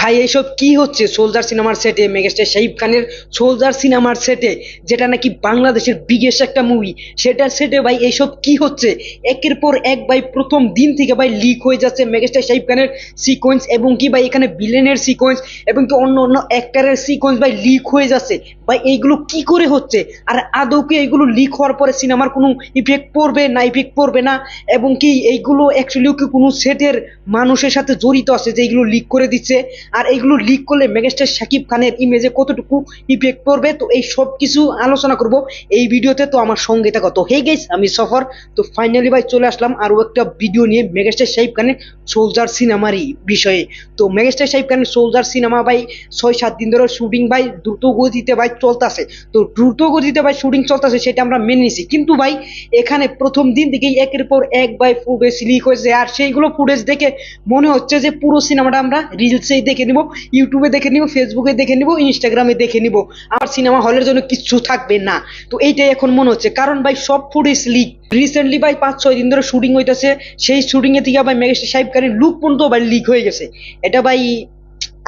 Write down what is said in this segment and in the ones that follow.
ভাই, এইসব কি হচ্ছে? সোলজার সিনেমার সেটে মেগাস্টার শাহিব খানের সোলজার সিনেমার সেটে যেটা নাকি বাংলাদেশের বিগেস্ট একটা মুভি সেটার সেটে ভাই, এইসব কি হচ্ছে? একের পর এক ভাই, প্রথম দিন থেকে ভাই লিক হয়ে যাচ্ছে মেগাস্টার শাহিব খানের সিকোয়েন্স এবং কি ভাই, এখানে বিলেনের সিকোয়েন্স এবং কি অন্য অন্য অ্যাক্টারের সিকোয়েন্স ভাই লিক হয়ে যাচ্ছে। ভাই, এইগুলো কি করে হচ্ছে? আর আদৌ কি এইগুলো লিক হওয়ার পরে সিনেমার কোনো ইফেক্ট পড়বে না ইফেক্ট পড়বে না? এবং কি এইগুলো অ্যাকচুয়ালিও কি কোনো সেটের মানুষের সাথে জড়িত আছে যে এইগুলো লিক করে দিচ্ছে? আর এইগুলো লিক করলে মেগাস্টার শাকিব খানের ইমেজে কতটুকু ইফেক্ট পড়বে? তো এই সব কিছু আলোচনা করব। এই ভিডিওতে তো আমার সঙ্গে থাকো। তো হে গেছ আমি সফর। তো ফাইনালি ভাই চলে আসলাম আরও একটা ভিডিও নিয়ে মেগাস্টার শাহিব খানের সোলজার সিনেমারই বিষয়ে। তো মেগাস্টার শাহিব খানের সোলজার সিনেমা ভাই ছয় সাত দিন ধরে শুটিং ভাই দ্রুত গতিতে ভাই চলতেছে। তো দ্রুত গতিতে ভাই শুটিং চলতেছে সেটা আমরা মেনে নিছি। কিন্তু ভাই এখানে প্রথম দিন থেকেই একের পর এক ভাই ফুটেজ লিক হয়েছে। আর সেইগুলো ফুটেজ দেখে মনে হচ্ছে যে পুরো সিনেমাটা আমরা রিলসেই দেখে নিব ইউটিউবে দেখে নিব ফেসবুকে দেখে নিব ইনস্টাগ্রামে দেখে নিব। আর সিনেমা হলের জন্য কিচ্ছু থাকবে না। তো এইটাই এখন মনে হচ্ছে। কারণ ভাই, সব ফুটেজ লিক রিসেন্টলি ভাই, পাঁচ, ছয় দিন ধরে শুটিং হইতেছে। সেই শুটিং এ থেকে ভাই মেগাস্টার সাহেব খানের লুক পর্যন্ত ভাই লিক হয়ে গেছে। এটা ভাই,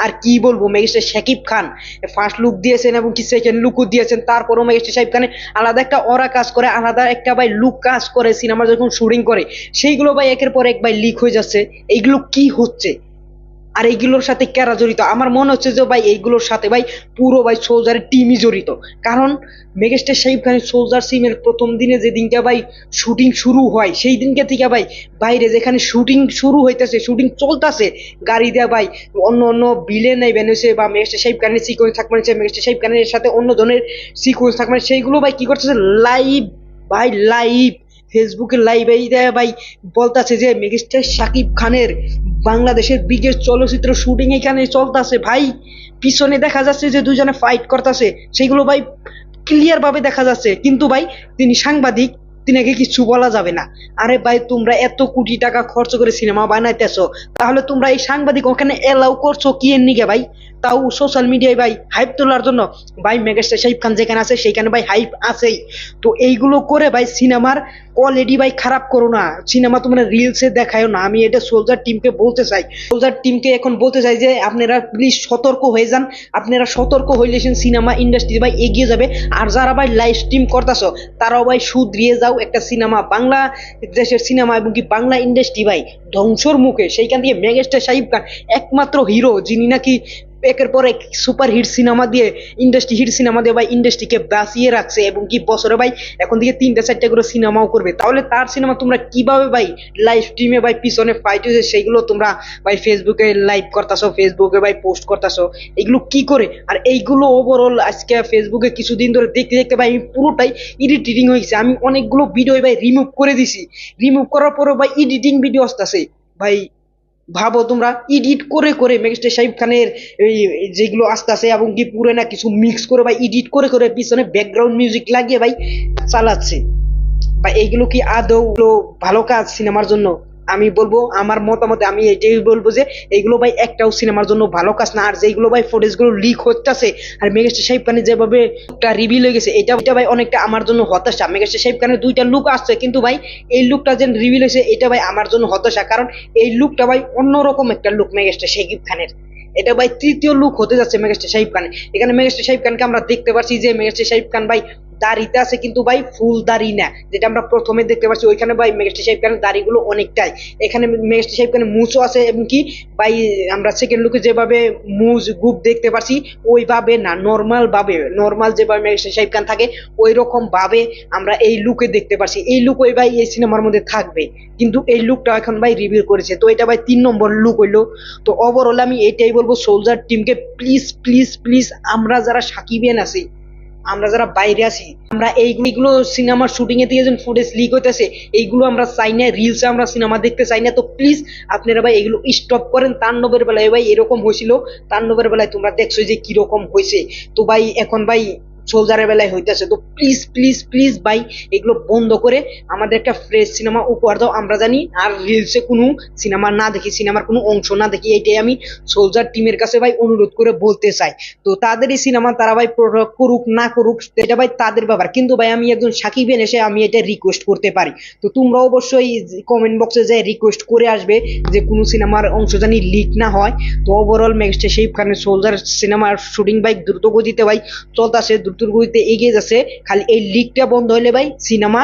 আর কি বলব? Megastar Shakib Khan. First look দিয়েছেন এবং কি সেকেন্ড লুকও দিয়েছেন। তারপরও মেগাস্টার শাকিব খানের আলাদা একটা অরা কাজ করে, আলাদা একটা ভাই লুক কাজ করে সিনেমা যখন শুটিং করে, সেইগুলো ভাই একের পর এক ভাই লিক হয়ে যাচ্ছে। এইগুলো কি হচ্ছে? আর এইগুলোর সাথে কারা জড়িত? আমার মনে হচ্ছে যে ভাই এইগুলোর সাথে ভাই পুরো ভাই সোলজারের টিমই জড়িত। কারণ মেগাস্টার শাহিব খানের সোলজার সিমের প্রথম দিনে যেদিনকে ভাই শুটিং শুরু হয়, সেই দিনকে থেকে ভাই বাইরে যেখানে শুটিং শুরু হইতেছে শুটিং চলতেছে, গাড়ি দেওয়া ভাই অন্য অন্য বিলে নেই বেনেছে বা মেগাস্টার শাহিব খানের সিকোয়েন্স থাকবে মেগাস্টার শাহিব খানের সাথে অন্য জনের সিকোয়েন্স থাকবে সেইগুলো ভাই কি করতেছে? লাইভ ভাই লাইভ ফেসবুকে লাইভ এই দেয় ভাই, বলতাছে যে মেগিস্টার শাকিব খানের বাংলাদেশের বিগেস্ট চলচ্চিত্র শুটিং এখানে চলতেছে ভাই। পিছনে দেখা যাচ্ছে যে দুজনে ফাইট করতেছে। সেগুলো ভাই ক্লিয়ারভাবে দেখা যাচ্ছে। কিন্তু ভাই, তিনি সাংবাদিক তিনাকে কিছু বলা যাবে না। আরে ভাই, তোমরা এত কোটি টাকা খরচ করে সিনেমা বানাইতেছো, তাহলে তোমরা এই সাংবাদিক ওখানে এলাও করছ কি এর নিগে ভাই? তাও সোশ্যাল মিডিয়ায় ভাই হাইপ তোলার জন্য। ভাই, মেগাস্টার শাহিব খান যেখানে আছে, সেইখানে ভাই হাইপ আছেই। তো এইগুলো করে ভাই সিনেমার কোয়ালিটি ভাই খারাপ করো না। সিনেমা তোমরা রিলসে দেখায়ও না। আমি এটা সোলজার টিমকে বলতে চাই। সোলজার টিমকে এখন বলতে চাই যে, আপনারা প্লিজ সতর্ক হয়ে যান। আপনারা সতর্ক হইলে সিনেমা ইন্ডাস্ট্রি ভাই এগিয়ে যাবে। আর যারা ভাই লাইভ স্ট্রিম করতেছো, তারাও ভাই সুদ্রিয়ে যাও। একটা সিনেমা বাংলা দেশের সিনেমা এবং কি বাংলা ইন্ডাস্ট্রি ভাই ধ্বংসর মুখে। সেইখান থেকে মেগাস্টার সাহিব খান একমাত্র হিরো যিনি নাকি একের পর এক সুপার হিট সিনেমা দিয়ে ইন্ডাস্ট্রি হিট সিনেমা দিয়ে ভাই ইন্ডাস্ট্রিকে বাঁচিয়ে রাখছে এবং কি বছরে ভাই এখন থেকে তিনটা, চারটা করে সিনেমাও করবে। তাহলে তার সিনেমা তোমরা কীভাবে ভাই লাইভ স্ট্রিমে ভাই পিছনে ফাইট হয়েছে সেইগুলো তোমরা ভাই ফেসবুকে লাইভ করতেছো ফেসবুকে ভাই পোস্ট করতেছো, এগুলো কি করে? আর এইগুলো ওভারঅল আজকে ফেসবুকে কিছুদিন ধরে দেখতে দেখতে ভাই আমি পুরোটাই ইডিটিং হয়ে গেছে। আমি অনেকগুলো ভিডিও ভাই রিমুভ করে দিছি। রিমুভ করার পরেও ভাই এডিটিং ভিডিও আসতেছে। ভাই ভাবো তোমরা এডিট করে করে মেগাস্টার শাহিব খানের এই যেগুলো আস্তে আস্তে এবং কি পুরে না কিছু মিক্স করে বা এডিট করে করে পিছনে ব্যাকগ্রাউন্ড মিউজিক লাগিয়ে ভাই চালাচ্ছে। বা এইগুলো কি আদৌ ভালো কাজ সিনেমার জন্য? আমি বলব, আমার মতামতে আমি এটাই বলব যে, এইগুলো ভাই একটাও সিনেমার জন্য ভালো কাজ না। আর যেগুলো ভাই ফুটেজগুলো লিক হচ্ছে আর মেগাস্টার সাহেব খানের যেভাবে একটা রিভিল হয়ে গেছে, এটা এটা ভাই অনেকটা আমার জন্য হতাশা। মেগাস্টার সাহেব খানের দুইটা লুক আসছে, কিন্তু ভাই এই লুকটা যে রিভিল হয়েছে, এটা ভাই আমার জন্য হতাশা। কারণ এই লুকটা ভাই অন্যরকম একটা লুক মেগাস্টার সাকিব খানের এটা ভাই তৃতীয় লুক হতে যাচ্ছে মেগাস্টার সাহিব খান এখানে মেগাস্টার সাহিব খানকে আমরা দেখতে পাচ্ছি যে, মেগাস্টার সাহিব খান ভাই দাড়িতে আছে কিন্তু ভাই ফুল দাড়ি না, যেটা আমরা প্রথমে দেখতে পাচ্ছি, ওইখানে ভাই মেগাস্টার সাহেব খানের দাড়িগুলো অনেকটাই। এখানে মেগাস্টার সাহেব মুচও আছে এবং কি ভাই আমরা সেকেন্ড লুকে যেভাবে মুজ, গুপ দেখতে পাচ্ছি ওইভাবে না নর্মাল ভাবে নর্মাল যেভাবে মেগাস্টার সাহেব থাকে ওই রকম ভাবে আমরা এই লুকে দেখতে পাচ্ছি এই লুক ওই ভাই এই সিনেমার মধ্যে থাকবে, কিন্তু এই লুকটা এখন ভাই রিভিউ করেছে। তো এটা ভাই তিন নম্বর লুক হইল। তো ওভারঅল আমি এটাই বলব সোলজার টিমকে প্লিজ প্লিজ প্লিজ আমরা যারা সাকিবিয়ান আছি আমরা যারা বাইরে আছি, আমরা এইগুলো সিনেমার শুটিং এ দিয়ে ফুটেজ লিক হইতেছে, এইগুলো আমরা চাই না রিলসে আমরা সিনেমা দেখতে চাই না। তো প্লিজ আপনারা ভাই এগুলো স্টপ করেন। তাণ্ডবের বেলায় ভাই এরকম হয়েছিল। তাণ্ডবের বেলায় তোমরা দেখছ যে কীরকম হয়েছে। তো ভাই, এখন ভাই সোলজারের বেলায় হইতেছে। তো প্লিজ প্লিজ প্লিজ ভাই, এগুলো বন্ধ করে আমাদের একটা ফ্রেশ সিনেমা উপহার দাও। আমরা জানি আর রিলসে কোনো সিনেমা না দেখি সিনেমার কোনো অংশ না দেখি এইটাই আমি সোলজার টিমের কাছে ভাই অনুরোধ করে বলতে চাই। তো তাদের এই সিনেমা তারা ভাই করুক, না করুক এটা ভাই তাদের ব্যাপার। কিন্তু ভাই আমি একজন সাকিবেন এসে আমি এটা রিকোয়েস্ট করতে পারি। তো তোমরা অবশ্যই কমেন্ট বক্সে যে রিকোয়েস্ট করে আসবে যে কোনো সিনেমার অংশ জানি লিক না হয়, তো ওভারঅল ম্যাক্সটে সেই খানের সোলজার সিনেমার শুটিং বাইক দ্রুত গতিতে ভাই চলতেছে গতিতে এগিয়ে যাচ্ছে, খালি এই লিকটা বন্ধ হলে ভাই সিনেমা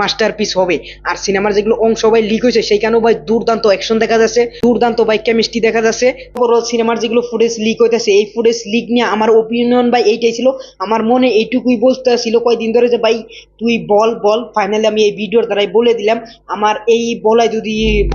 মাস্টারপিস হবে। আর সিনেমার যেগুলো অংশ ভাই লিক হয়েছে, সেইখানেও ভাই দুর্দান্ত অ্যাকশন দেখা যাচ্ছে, দুর্দান্ত ভাই কেমিস্ট্রি দেখা যাচ্ছে। ওভারঅল সিনেমার যেগুলো ফুটেজ লিক হইতেছে, এই ফুটেজ লিক নিয়ে আমার ওপিনিয়ন ভাই এইটাই ছিল। আমার মনে এইটুকুই বলতে ছিল কয়দিন ধরে যে, ভাই, তুই বল বল। ফাইনালি আমি এই ভিডিওর দ্বারাই বলে দিলাম। আমার এই বলায় যদি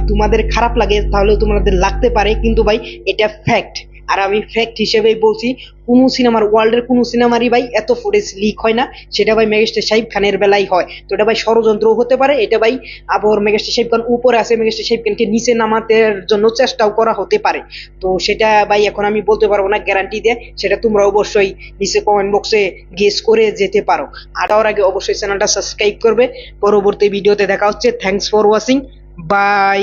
তোমাদের খারাপ লাগে, তাহলে তোমাদের লাগতে পারে। কিন্তু ভাই, এটা ফ্যাক্ট আর আমি ফ্যাক্ট হিসেবেই বলছি, কোনো সিনেমার ওয়ার্ল্ডের কোনো সিনেমারই ভাই এত ফুটেজ লিক হয় না, সেটা ভাই মেগাস্টার সাহিব খানের বেলায় হয়। তো এটা ভাই ষড়যন্ত্রও হতে পারে, এটা ভাই আবার মেগাস্টার সাহিব খান উপরে আছে মেগাস্টার সাহিব খানকে নিচে নামাতে জন্য চেষ্টাও করা হতে পারে। তো সেটা ভাই এখন আমি বলতে পারব না গ্যারান্টি দিয়ে, সেটা তোমরা অবশ্যই নিচে কমেন্ট বক্সে গেস করে যেতে পারো। আর আগে অবশ্যই চ্যানেলটা সাবস্ক্রাইব করবে, পরবর্তী ভিডিওতে দেখা হচ্ছে থ্যাংকস ফর ওয়াচিং বাই